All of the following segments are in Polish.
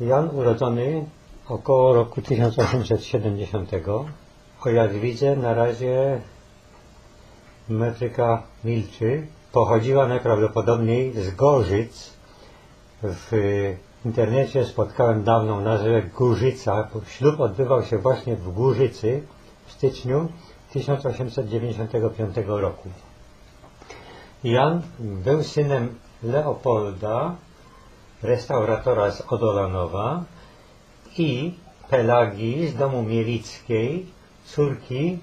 Jan urodzony około roku 1870. O jak widzę, na razie metryka milczy. Pochodziła najprawdopodobniej z Gorzyc. W internecie spotkałem dawną nazwę Górzyca. Ślub odbywał się właśnie w Górzycy w styczniu 1895 roku. Jan był synem Leopolda, restauratora z Odolanowa i Pelagii z domu Mielickiej, córki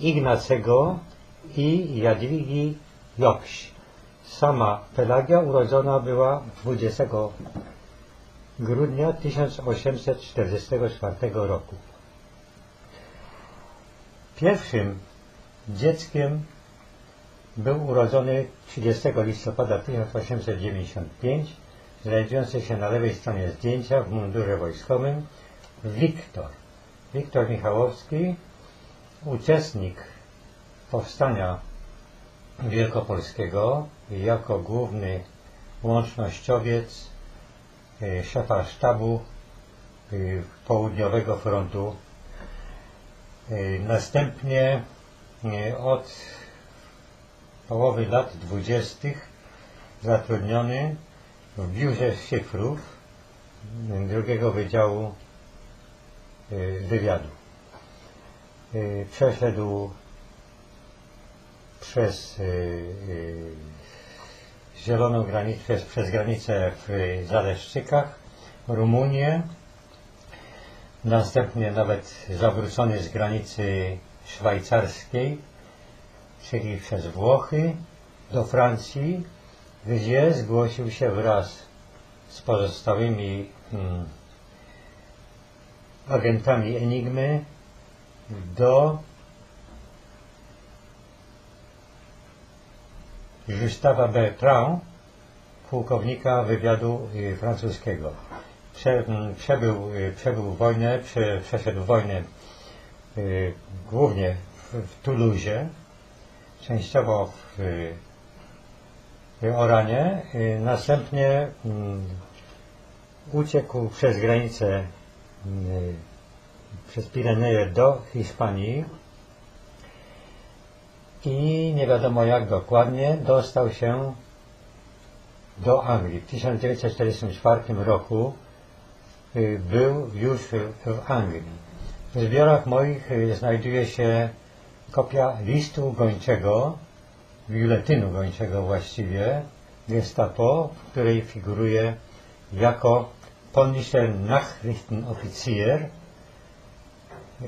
Ignacego i Jadwigi Jokś. Sama Pelagia urodzona była 20 grudnia 1844 roku. Pierwszym dzieckiem był urodzony 30 listopada 1895, znajdujący się na lewej stronie zdjęcia w mundurze wojskowym, Wiktor. Wiktor Michałowski, uczestnik powstania wielkopolskiego jako główny łącznościowiec y, szefa sztabu y, południowego frontu. Y, Następnie od połowy lat dwudziestych zatrudniony w biurze szyfrów drugiego wydziału wywiadu. Przeszedł przez zieloną granicę, przez, przez granicę w Zaleszczykach, Rumunię, następnie nawet zawrócony z granicy szwajcarskiej, czyli przez Włochy do Francji, gdzie zgłosił się wraz z pozostałymi hmm, agentami Enigmy do Gustawa Bertrand, pułkownika wywiadu y, francuskiego. Prze, przebył, y, przebył wojnę, prze, przeszedł wojnę y, głównie w, w Toulouse, częściowo w, w Oranie. Następnie um, uciekł przez granicę um, przez Pireneje do Hiszpanii i nie wiadomo jak dokładnie dostał się do Anglii. W 1944 roku był już w Anglii. W zbiorach moich znajduje się kopia listu gończego, biuletynu gończego właściwie, Gestapo, w której figuruje jako polnischer Nachrichtenoffizier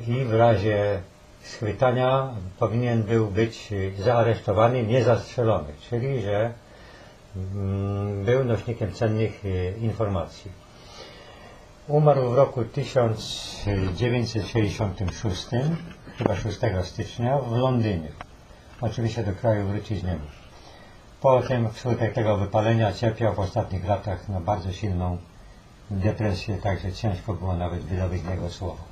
i w razie schwytania powinien był być zaaresztowany, nie zastrzelony, czyli że mm, był nośnikiem cennych informacji. Umarł w roku 1966, chyba 6 stycznia, w Londynie. Oczywiście do kraju wrócić nie mógł. Potem wskutek tego wypalenia cierpiał w ostatnich latach na bardzo silną depresję, także ciężko było nawet wydobyć z niego słowo.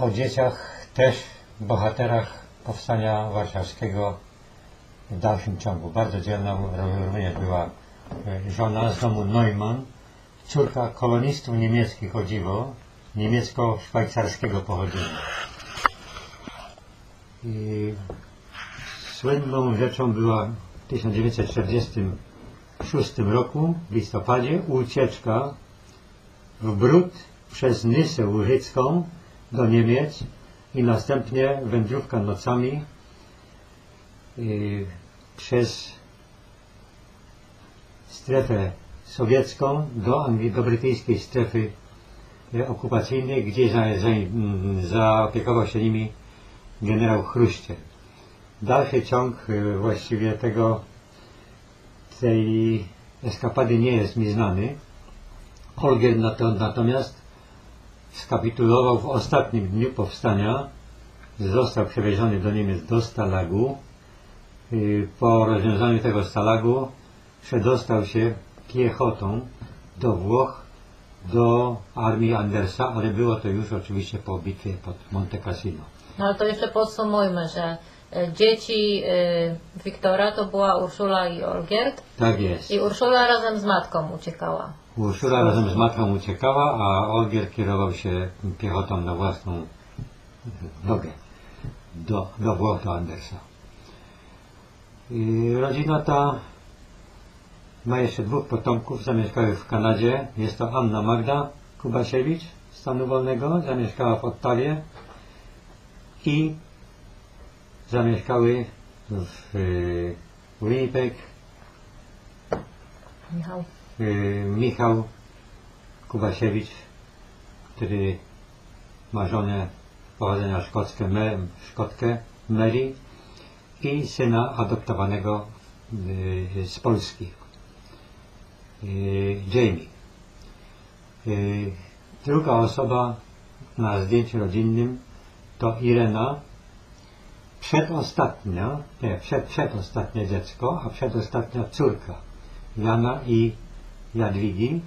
O dzieciach też bohaterach powstania warszawskiego w dalszym ciągu. Bardzo dzielną również była żona z domu Neumann, córka kolonistów niemieckich o dziwo, niemiecko-szwajcarskiego pochodzenia. Słynną rzeczą była w 1946 roku, w listopadzie, ucieczka w Brud przez Nysę Łużycką do Niemiec i następnie wędrówka nocami przez strefę sowiecką do, do brytyjskiej strefy okupacyjnej, gdzie za, za, zaopiekował się nimi generał Chruszczew. Dalszy ciąg właściwie tego, tej eskapady nie jest mi znany. Olgier natomiast skapitulował w ostatnim dniu powstania, został przewieziony do Niemiec do Stalagu. Po rozwiązaniu tego Stalagu przedostał się piechotą do Włoch, do armii Andersa, ale było to już oczywiście po bitwie pod Monte Cassino. No ale to jeszcze podsumujmy, że e, dzieci e, Wiktora to była Urszula i Olgierd. Tak jest. I Urszula razem z matką uciekała. Urszula razem z matką uciekała, a Olgier kierował się piechotą na własną nogę do, do Włoch, do Andersa. I rodzina ta ma jeszcze dwóch potomków, zamieszkały w Kanadzie. Jest to Anna Magda Kubasiewicz z stanu wolnego, zamieszkała w Ottawie i zamieszkały w Winnipeg Michał. y, Michał Kubasiewicz, który ma żonę pochodzenia szkockie, Me, Szkotkę, Mary i syna adoptowanego y, z Polski, y, Jamie. Druga osoba na zdjęciu rodzinnym to Irena, przedostatnia, nie, przed, przedostatnie dziecko, a przedostatnia córka Jana i Jadwigi.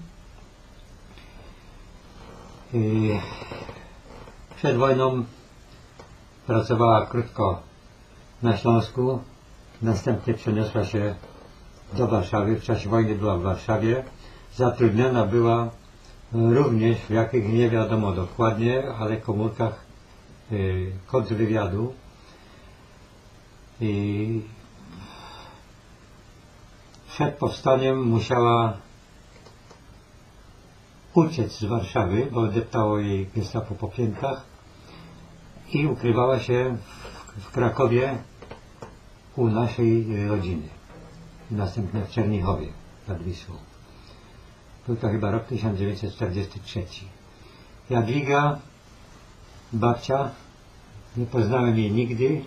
Yy, Przed wojną pracowała krótko na Śląsku, następnie przeniosła się do Warszawy. W czasie wojny była w Warszawie. Zatrudniona była również w jakich nie wiadomo dokładnie, ale komórkach kontrwywiadu. I przed powstaniem musiała uciec z Warszawy, bo deptało jej gestapo po piętach i ukrywała się w, w Krakowie u naszej rodziny. Następnie w Czernichowie nad Wisłą. Był to chyba rok 1943. Jadwiga, babcia, nie poznałem jej nigdy.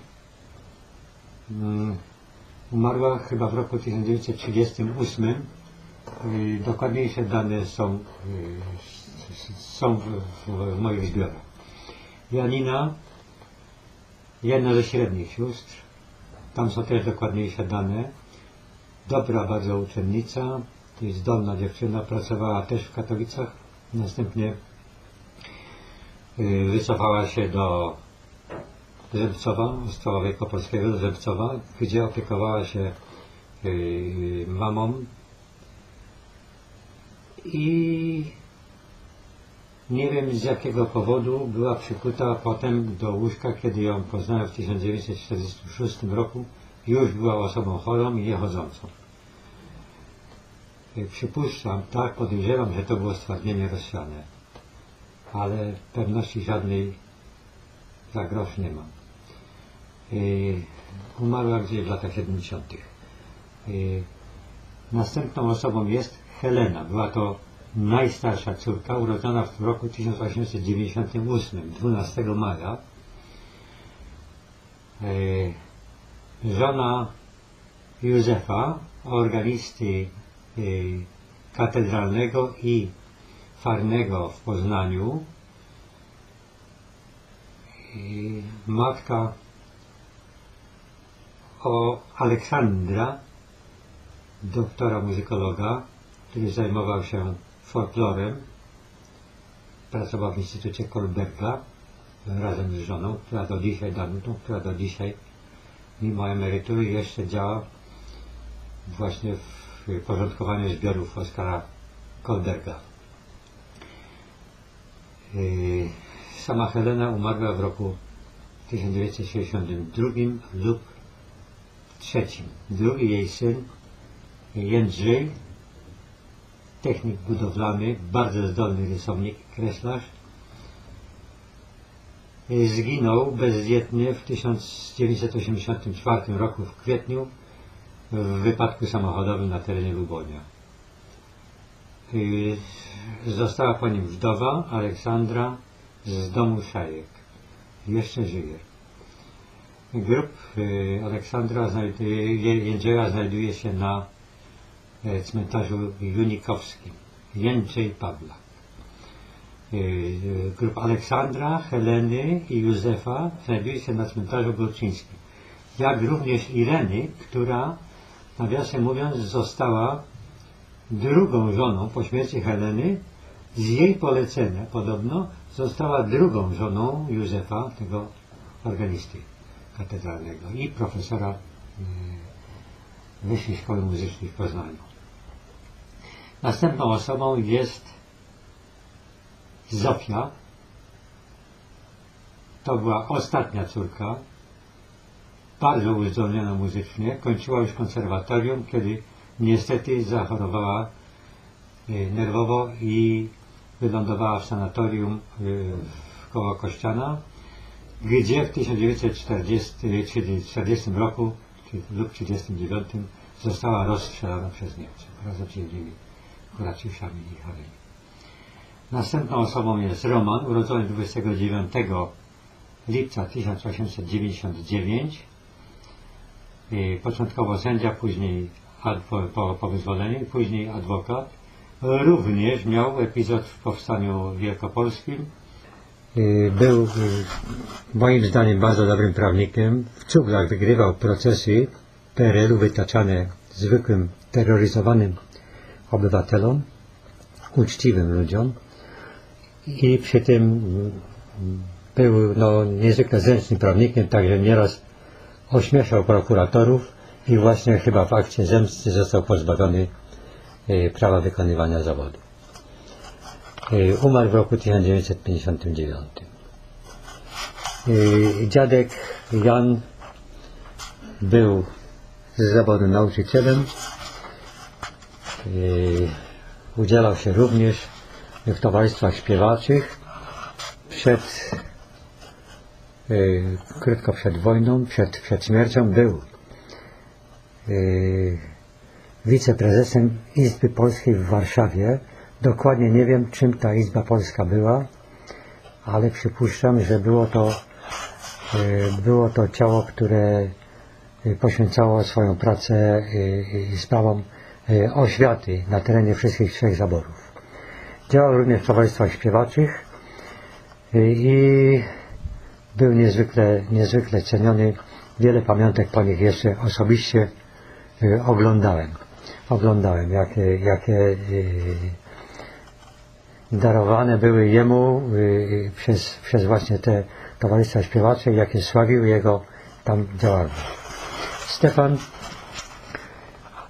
Mm, Umarła chyba w roku 1938. Y, Dokładniejsze dane są, y, są w, w, w moich zbiorach. Janina, jedna ze średnich sióstr. Tam są też dokładniejsze dane. Dobra bardzo uczennica, to jest zdolna dziewczyna, pracowała też w Katowicach. Następnie wycofała się do Zemcowa, Ostrowa Wielkopolskiego do Zemcowa, gdzie opiekowała się yy, mamą i nie wiem z jakiego powodu była przykuta potem do łóżka, kiedy ją poznałem w 1946 roku. Już była osobą chorą i niechodzącą. Yy, Przypuszczam, tak, podejrzewam, że to było stwardnienie rozsiane, ale pewności żadnej za grosz nie mam. Yy, umarła gdzieś w latach 70. Yy, następną osobą jest Helena. Była to najstarsza córka, urodzona w roku 1898, 12 maja. Yy, żona Józefa, organisty katedralnego i farnego w Poznaniu, i matka o Aleksandra, doktora muzykologa, który zajmował się folklorem. Pracował w Instytucie Kolberga razem z żoną, która do dzisiaj, Danutą, która do dzisiaj, mimo emerytury, jeszcze działa właśnie w porządkowaniu zbiorów Oskara Kolberga. Yy, Sama Helena umarła w roku 1962 lub trzecim. Drugi jej syn, Jędrzej, technik budowlany, bardzo zdolny rysownik, kreslarz, zginął bezwiednie w 1984 roku w kwietniu w wypadku samochodowym na terenie Lubonia. Y, Została po nim wdowa Aleksandra z domu Szajek. Jeszcze żyje. Grób y, Aleksandra Jędrzeja znajduje się na e, cmentarzu Junikowskim. Jędrzej Pawla. Y, Grób Aleksandra, Heleny i Józefa znajduje się na cmentarzu Górczyńskim. Jak również Ireny, która, nawiasem mówiąc, została drugą żoną po śmierci Heleny, z jej polecenia podobno została drugą żoną Józefa, tego organisty. katedralnego i profesora y, Wyższej Szkoły Muzycznej w Poznaniu. Następną osobą jest Zofia. To była ostatnia córka, bardzo uzdolniona muzycznie. Kończyła już konserwatorium, kiedy niestety zachorowała y, nerwowo i wylądowała w sanatorium w koło Kościana, gdzie w 1940 czyli 40 roku lub 39 została rozstrzelana przez Niemców razem z innymi kuracjuszami i chorymi. Następną osobą jest Roman, urodzony 29 lipca 1899. Y, Początkowo sędzia, później po, po, po wyzwoleniu, później adwokat. Również miał epizod w powstaniu wielkopolskim. Y, Był y, moim zdaniem bardzo dobrym prawnikiem. W cuglach wygrywał procesy PRL-u wytaczane zwykłym, terroryzowanym obywatelom, uczciwym ludziom i przy tym mm, był no, niezwykle zręcznym prawnikiem, także nieraz ośmieszał prokuratorów i właśnie chyba w akcie zemsty został pozbawiony e, prawa wykonywania zawodu. E, Umarł w roku 1959. E, Dziadek Jan był z zawodu nauczycielem. Udzielał się również w towarzystwach śpiewaczych przed krótko przed wojną, przed, przed śmiercią był wiceprezesem Izby Polskiej w Warszawie. Dokładnie nie wiem, czym ta Izba Polska była, ale przypuszczam, że było to, y, było to ciało, które y, poświęcało swoją pracę sprawom oświaty na terenie wszystkich trzech zaborów. Działał również w towarzystwach śpiewaczych i był niezwykle, niezwykle ceniony. Wiele pamiątek po nich jeszcze osobiście oglądałem. Oglądałem, jakie, jakie y, darowane były jemu y, przez, przez właśnie te towarzystwa śpiewacze, jakie sławiły jego tam działalność. Stefan,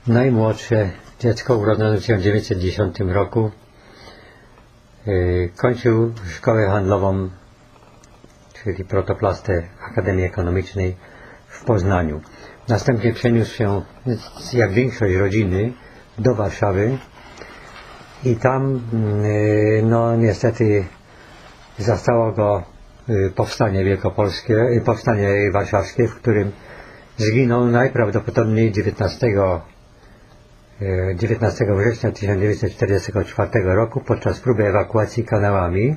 najmłodsze dziecko urodzone w 1910 roku, y, kończył szkołę handlową czyli protoplastę Akademii Ekonomicznej w Poznaniu. Następnie przeniósł się, jak większość rodziny, do Warszawy i tam, y, no niestety, zastało go y, powstanie wielkopolskie, y, powstanie warszawskie, w którym zginął najprawdopodobniej 19, y, 19 września 1944 roku podczas próby ewakuacji kanałami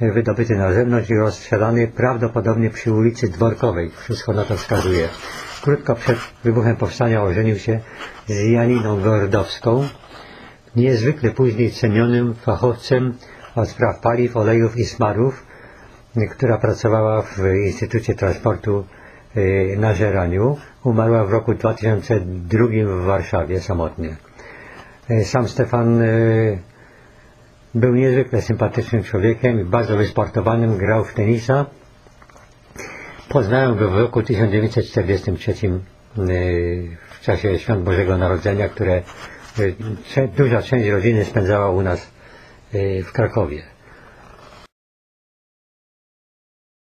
wydobyty na zewnątrz i rozstrzelany prawdopodobnie przy ulicy Dworkowej. Wszystko na to wskazuje. Krótko przed wybuchem powstania ożenił się z Janiną Gordowską, niezwykle później cenionym fachowcem od spraw paliw, olejów i smarów, która pracowała w Instytucie Transportu y, na Żeraniu. Umarła w roku 2002 w Warszawie samotnie. Y, Sam Stefan y, był niezwykle sympatycznym człowiekiem bardzo wysportowanym, grał w tenisa. Poznałem go w roku 1943 y, w czasie Świąt Bożego Narodzenia, które cze- duża część rodziny spędzała u nas y, w Krakowie.